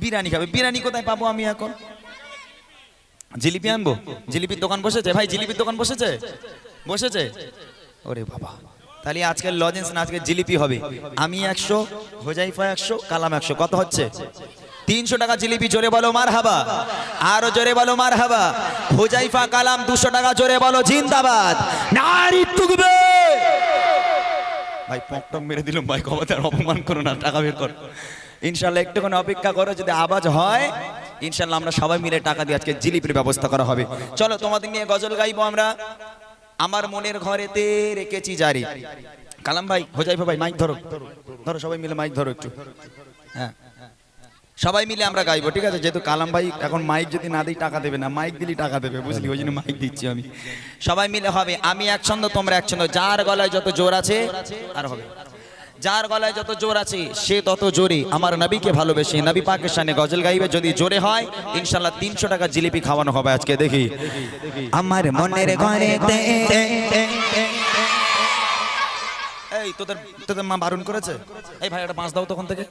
বিরিয়ানি খাবে। বিরিয়ানি কোথায় পাবো আমি এখন? জিলিপি আনব? জিলিপির দোকান বসেছে? ভাই, জিলিপির দোকান বসেছে? বসেছে? ওরে বাবা। তাহলে আজকের লজেন্স না, আজকে জিলিপি হবে। আমি একশো, হোজাইফা একশো, কালাম একশো। কত হচ্ছে? তিনশো টাকা জিলিপি, জোরে বলো মার হাবা আরও জোরে বলো মার হাবা হোজাইফা, কালাম দুশো টাকা, জোরে বলো জিন্দাবাদ। নারী তুকবে ভাই, পক টক মেরে দিলাম ভাই, ক্ষমতার অপমান করো না, টাকা বের কর। ইনশাল্লাহ একটুখানি অপেক্ষা করো, যদি আওয়াজ হয় ইনশাল্লাহ আমরা সবাই মিলে টাকা দিয়ে আজকে জিলিপির ব্যবস্থা করা হবে। চলো, তোমাদের নিয়ে গজল গাইবো আমরা। আমার মনের ঘরেতে রেখেছি জারি। কালাম ভাই, হোজাইফা ভাই মাইক ধরো। ধরো, সবাই মিলে মাইক ধরো একটু। হ্যাঁ। সবাই মিলে আমরা গাইবো, ঠিক আছে? যেহেতু কালাম ভাই এখন মাইক যদি না দিই, টাকা দেবে না। মাইক দিলি টাকা দেবে, বুঝলি? ওই জন্য মাইক দিচ্ছি আমি। সবাই মিলে হবে। আমি এক ছন্দ তোমরা এক ছন্দ যার গলায় যত জোর আছে, আর হবে। যার গলায় যত জোর আছে, সে তত জোরে আমার নবীকে ভালোবেসে, নবী পাকিস্তানে গজল গাইবে। যদি জোরে হয় ইনশাল্লাহ তিনশো টাকা জিলিপি খাওয়ানো হবে আজকে, দেখি। আমার মনের ঘরেতে এই, তোদের তোদের মা বারণ করেছে? এই ভাই, একটা পাঁচ দাও তখন থেকে।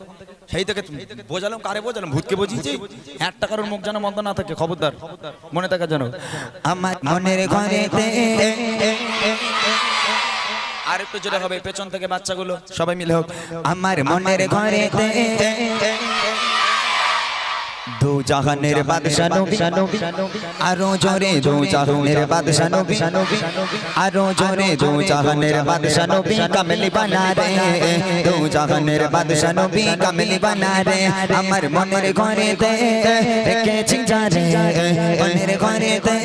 সেই থেকে বোঝালাম, কারে বোঝালাম? ভূতকে বুঝিয়েছি? এক টাকার মুখ যেন বন্ধ না থাকে, খবরদার। মনে থাকা যেন। আমার মনের ঘরেতে আর একটু জোরে হবে পেছন থেকে বাচ্চাগুলো সবাই মিলে হোক। আমার মনের ঘরেতে দু জাহানের বাদশা নবী আরও জোরে দু জাহানের বাদশা নবী আরও জোরে দু জাহানের বাদশা নবী কামলি বানা রে দু জাহানের বাদশা নবী কামলি বানা রে আমার মনের ঘরেতে রেখেছি যা রে মনের ঘরেতে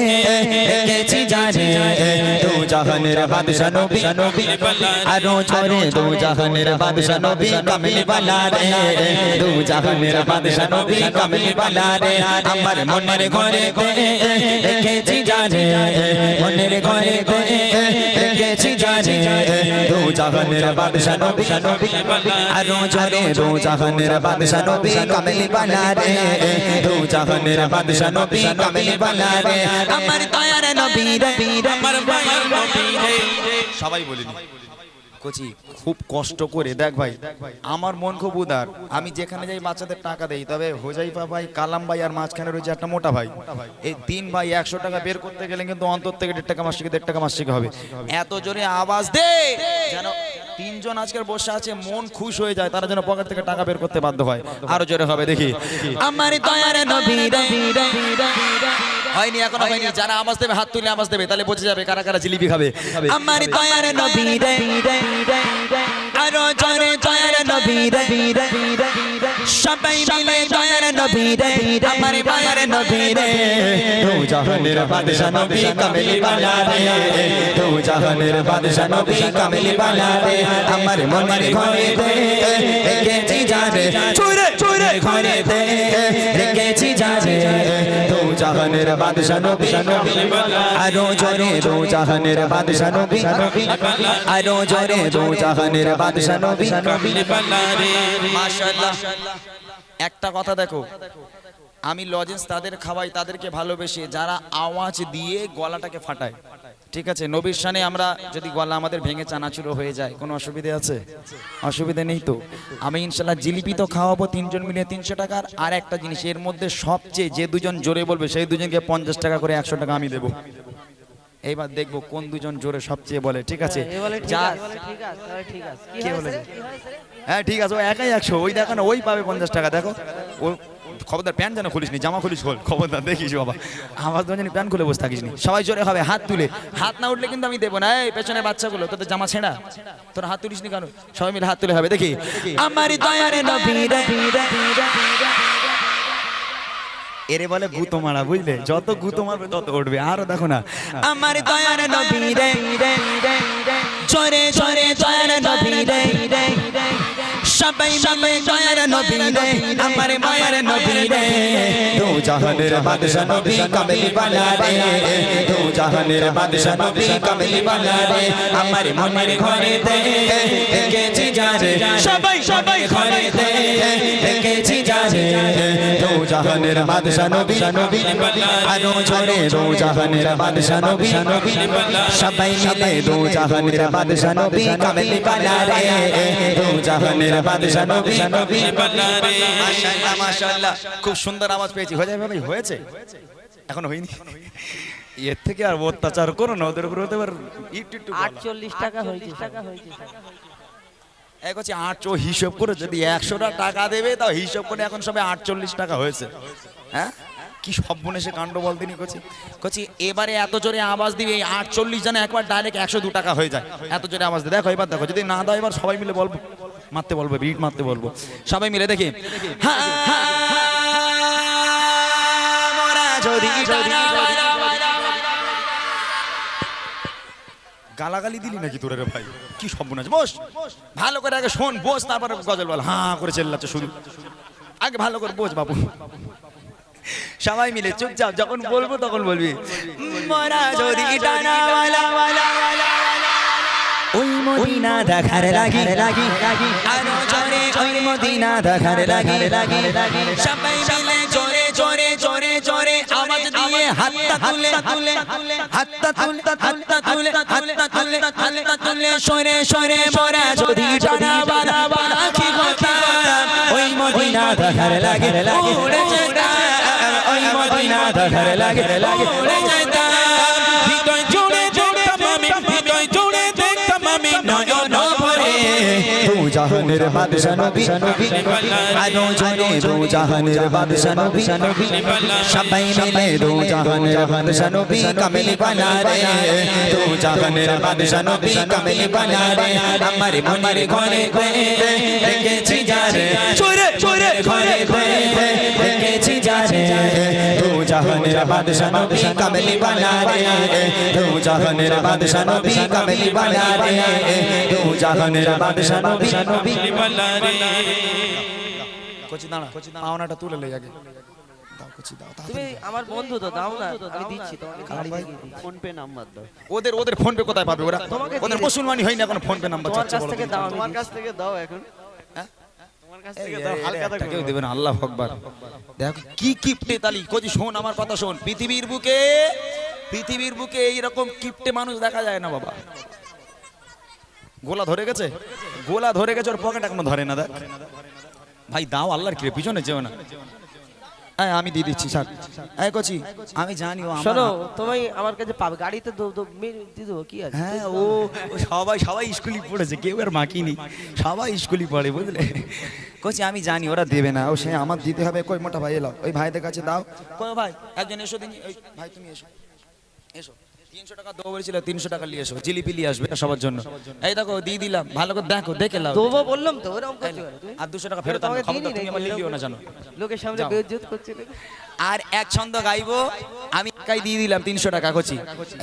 রেখেছি যা রে দু জাহানের বাদশা নবী আরও জোরে দু জাহানের বাদশা নবী কামলি বানা রে দু জাহানের বাদশা নবী কামলি বানা রে, আমার মনের ঘরে যা রে, মনের ঘরে যা রে। দু জাহানের বাদশা নবী, আরও জোরে দু জাহানের বাদশা নবী, কামলি বানা রে। দু জাহানের বাদশা নবী, কামলি বানা আমার দয়ার নবী রে, আমার সবাই বলিনি কচি খুব কষ্ট করে। দেখ ভাই আমার মন খুব উদার। আমি যেখানে যাই বাচ্চাদের টাকা দেই তবে হোজাইফা ভাই কালাম ভাই আর মাঝখানে রয়েছে একটা মোটা ভাই। এই তিন ভাই একশো টাকা বের করতে গেলে কিন্তু অন্তর থেকে দেড় টাকা মাস থেকে দেড় টাকা মাস থেকে হবে। এত জোরে আওয়াজ দে! যেন তিনজন আজকের বসে আছে মন খুশ হয়ে যায় তারা যেন পকেট থেকে টাকা বের করতে বাধ্য হয়। আরও জোরে হবে দেখি। আমার দয়ার নবী রে হয়নি এখনও হয়নি যারা আওয়াজ দেবে হাত তুলে আওয়াজ দেবে তাহলে বোঝা যাবে কারা কারা জিলিপি খাবে। আমার দয়ার নবী রে আরও জোরে দয়ার নবী রে। সবাই মিলে দয়ার নবী রে আমার দয়ার নবী রে। দু জাহানের বাদশা নবী কামেলি বালা রে। দু জাহানের বাদশা নবী কামেলি বালা রে। আমার মনের ঘরে দে রেখেছি যা রে। রেখেছি জাহানের বাদশা নবী। আরও জাহানের বাদশা নবী। আরও জাহানের বাদশা নবী। মাশাআল্লাহ। একটা কথা দেখো, আমি লজেন্স তাদের খাওয়াই, তাদেরকে ভালোবেসে যারা আওয়াজ দিয়ে গলাটাকে ফাটায়। ঠিক আছে নবীর সানে আমরা যদি গলা আমাদের ভেঙে চানাচুরো হয়ে যায় কোনো অসুবিধে আছে? অসুবিধে নেই তো। আমি ইনশাল্লাহ জিলিপি তো খাওয়াবো তিনজন মিলিয়ে তিনশো টাকার আর একটা জিনিস এর মধ্যে সবচেয়ে যে দুজন জোরে বলবে সেই দুজনকে পঞ্চাশ টাকা করে একশো টাকা আমি দেবো। এইবার দেখব কোন দুজন জোরে সবচেয়ে বলে ঠিক আছে? যা কে বলে? হ্যাঁ ঠিক আছে ও একাই একশো ওই দেখো না ওই পাবে পঞ্চাশ টাকা দেখো। ও খবরদার প্যান্ট যেন খুলিস নি, জামা খুলিস খোল। খবরদার দেখিস বাবা। আমার তো জানি প্যান্ট খুলে বসে থাকিস নি। সবাই জোরে হবে, হাত তুলে। হাত না উঠলে কিন্তু আমি দেবো না। এই পেছনে বাচ্চাগুলো, তোদের জামা ছেঁড়া। তোর হাত তুলিস নি কেন? সবাই মিলে হাত তুলে হবে, দেখি। আমার দয়ার এরে বলে গুতো মারা বুঝলে? যত গুতো মারবে তত উঠবে। আরও দেখো না। আমার দয়ার নবী রে জোরে জোরে দয়ার নবী রে সবাই মিলে দয়ার নবী রে আমার মায়ের নবী রে দু জাহানের বাদশা নবী কামেলি বালা রে দু জাহানের বাদশা নবী কামেলি বালা রে আমার মনের ঘরে দে রেখেছি যা সবাই সবাই ঘরে দে রেখেছি যা দু জাহানের বাদশা নবী আরও জোরে দো জাহানের বাদশা নবী সবাই মিলে দো জাহানের বাদশা নবী কামেলি বালা রে দো জাহানের বাদশা নবী মাশাআল্লাহ। মাশাআল্লাহ খুব সুন্দর আওয়াজ পেয়েছি। হয়ে যাবে ভাই হয়েছে? এখনও হয়নি? এর থেকে আর অত্যাচার করো না ওদের উপর পারে একটু একটু বলো। আটচল্লিশ টাকা হয়েছে টাকা হয়েছে এক হচ্ছে আটশো হিসাব করে যদি একশোটা টাকা দেবে তাও হিসাব করে এখন সবাই আটচল্লিশ টাকা হয়েছে। হ্যাঁ? কি সব মনে সে কাণ্ড বলতেনি কচি। কচি এবারে এত জোরে আওয়াজ দিবে এই আটচল্লিশ জানে একবার ডাইরেক্ট একশো দু টাকা হয়ে যায়। এত জোরে আওয়াজ দিয়ে। দেখো এবার দেখো যদি না দাও এবার সবাই মিলে বলব। মারতে বলব বিট মারতে বলব। সবাই মিলে দেখি। গালাগালি দিলি নাকি তোর রে ভাই? কি আছে? বস ভালো করে আগে শোন বস তারপরে গজল বল। হাঁ করে চেল্লাচ্ছে শুধু। আগে ভালো করে বস বাবু। সবাই মিলে চুপচাপ যখন বলব তখন বলবি। মরা যদি মদিনা দেখার লাগি। লাগি আরও জোরে ওই মদিনা দেখার লাগি। লাগি সবাই মিলে জোরে জোরে জোরে জোরে আওয়াজ দিয়ে হাতটা তুলে তুলে হাতটা তুলে হাতটা তুলে হাতটা তুলে হাতটা তুলে, সরে সরে মরা যদি ডানাওয়ালা কি কথা, ওই মদিনা দেখার লাগি। লাগি উড়ে যেতাম, ওই মদিনা দেখার লাগি লাগি জাহানের বাদশা নবী আরও জোরে দো জাহানের বাদশা নবী সবাই মিলে দো জাহানের বাদশা নবী কামেলি বানা রে দো জাহানের বাদশা নবী কামেলি বানা রে আমার মনের ঘরে ঘরে দেখেছি যারে চোরে চোরে ঘরে ঘরে দেখেছি যারে দো জাহানের বাদশা নবী কামেলি বানা রে দো জাহানের বাদশা নবী কামেলি বানা রে দো জাহানের বাদশা নবী কচি দাঁড়া পাওনাটা তুলে লই আগে। দাও কচি দাও দাও। তুমি আমার বন্ধু তো দাও না আমি দিচ্ছি তোমাকে। ফোন পে নাম্বার দাও। ওদের ওদের ফোন পে কোথায় পাবে ওরা? ওদের দিয়ে- হয় না এখন ফোন পে নাম্বার চাচ্ছে বলো থেকে তুমি। দাও তোমার কাছ থেকে দাও এখন? তোমার কাছ এই, থেকে এই, দাও এই, হালকা একটা কেউ দেবে আল্লাহ দেখো কি কিপটে তালি। কচি শোন আমার কথা শোন। পৃথিবীর বুকে পৃথিবীর বুকে এইরকম কিপটে মানুষ দেখা যায় না বাবা। গোলা ধরে গেছে? গোলা ধরে গেছে ওর পকেট এখনও ধরে না দেখ। ভাই দাও আল্লাহর কিরে পিছনে যেও না। হ্যাঁ আমি দিয়ে দিচ্ছি স্যার এই কচি আমি জানি ও আমার শোনো তুমি আমার কাছে পাবে। গাড়িতে দিয়ে দেবো কি আছে? হ্যাঁ ও ও সবাই সবাই স্কুলই পড়েছে কেউ আর মাকিনি সবাই স্কুলই পড়ে বুঝলে? কচি আমি জানি ওরা দেবে না ও সে আমার দিতে হবে। কই মোটা ভাই এলো। ওই ভাইদের কাছে দাও। কই ভাই একজন এসো দিনি ওই ভাই তুমি এসো। এসো। তিনশো টাকা তিনশো টাকা নিয়ে জিলিপি নিয়ে আসবে সবার জন্য। এই দেখো দিয়ে দিলাম। ভালো করে দেখো দেখে লাও দেবো বললাম তো ওরকম করতে আর দুশো টাকা ফেরত আনবে তোমাকে তুমি আমার লিলিও না জানো। লোকের সামনে বেজ্জত করছে আর এক ছন্দ গাইবো। আমি একাই দিয়ে দিলাম তিনশো টাকা কচি।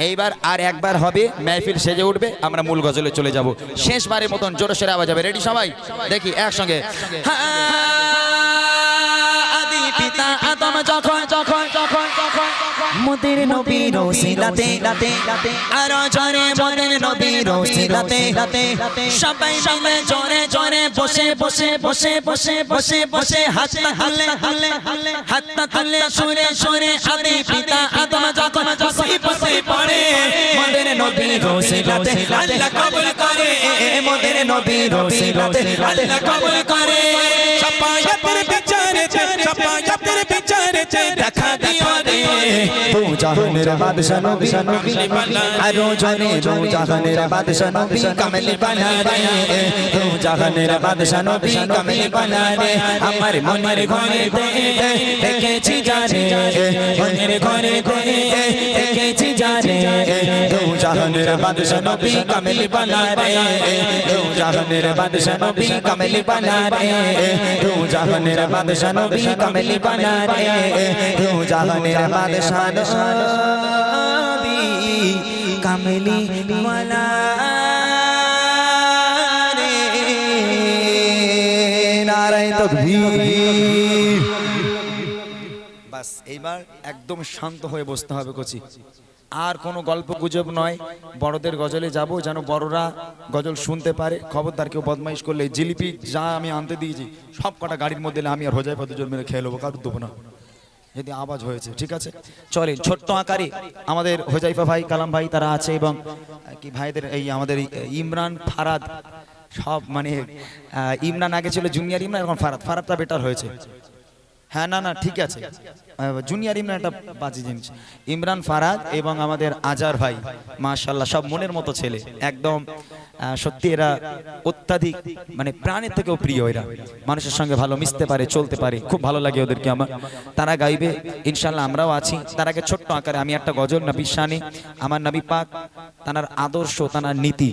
এইবার আর একবার হবে মেহফিল সেজে উঠবে আমরা মূল গজলে চলে যাব। শেষবারের মতন জোরে সেরে আওয়াজ হবে। রেডি সবাই? দেখি একসঙ্গে। আদি পিতা আদম যখন যখন যখন যখন মোদের নবীর ওসিলাতে লাতে লাতে আরও জোরে মোদের নবীর ওসিলাতে, সবাই মিলে জোরে জোরে বসে বসে বসে বসে বসে বসে হাতটা হালে হালে হালে হাতটা তুলে সুরে সুরে আদি পিতা আদম যখন বসে বসে পড়ে, মোদের নবীর ওসিলাতে, আল্লাহ কবুল করে, মোদের নবীর ওসিলাতে, আল্লাহ কবুল করে সাপায়াতের বিচারে সাপায়াতের বিচারে দেখা দিও রে। দো জাহানের বাদশা নবী আরও জোরে দো জাহানের বাদশা নবী কামেলি বানা রে। দো জাহানের বাদশা নবী কামেলি বানা রে। আমার মনের ঘরে দেখেছি জানে মনের ঘরে দেখেছি জানে জাহানের বাদশা নবী কামেলি বানা রে দো জাহানের বাদশা নবী কামেলি বানা রে দো জাহানের বাদশা নবী কামেলি বানা রে দো জাহানের বাদশা নবী কামেলি বানা রে নারায়ণ তকবীর। বাস এইবার একদম শান্ত হয়ে বসতে হবে কচি। আর কোনো গল্প গুজব নয়। বড়দের গজলে যাব যেন বড়রা গজল শুনতে পারে। খবরদার কেউ বদমাইশ করলে জিলিপি যা আমি আনতে দিয়েছি, সব কটা গাড়ির মধ্যে আমি আর হোজাই পথে মেরে খেয়ে নেব কারোর দেবো না। যদি আওয়াজ হয়েছে, ঠিক আছে? চলেন, ছোট্ট আকারে আমাদের হোজাইফা ভাই, কালাম ভাই তারা আছে এবং কি ভাইদের এই আমাদের ইমরান, ফারাদ, সব মানে ইমরান আগে ছিল, জুনিয়র ইমরান, এখন ফারাদ। ফারাদটা বেটার হয়েছে। হ্যাঁ না না, ঠিক আছে। জুনিয়র ইমরান একটা বাজে জিনিস। ইমরান ফারাদ এবং আমাদের আজার ভাই মাশাল্লাহ সব মনের মতো ছেলে। একদম সত্যি এরা অত্যাধিক মানে প্রাণের থেকেও প্রিয় এরা। মানুষের সঙ্গে ভালো মিশতে পারে, চলতে পারে, খুব ভালো লাগে ওদেরকে আমার। তারা গাইবে ইনশাল্লাহ আমরাও আছি। তার আগে ছোট্ট আকারে আমি একটা গজল, নবী শানে, আমার নবী পাক, তানার আদর্শ, তানার নীতি।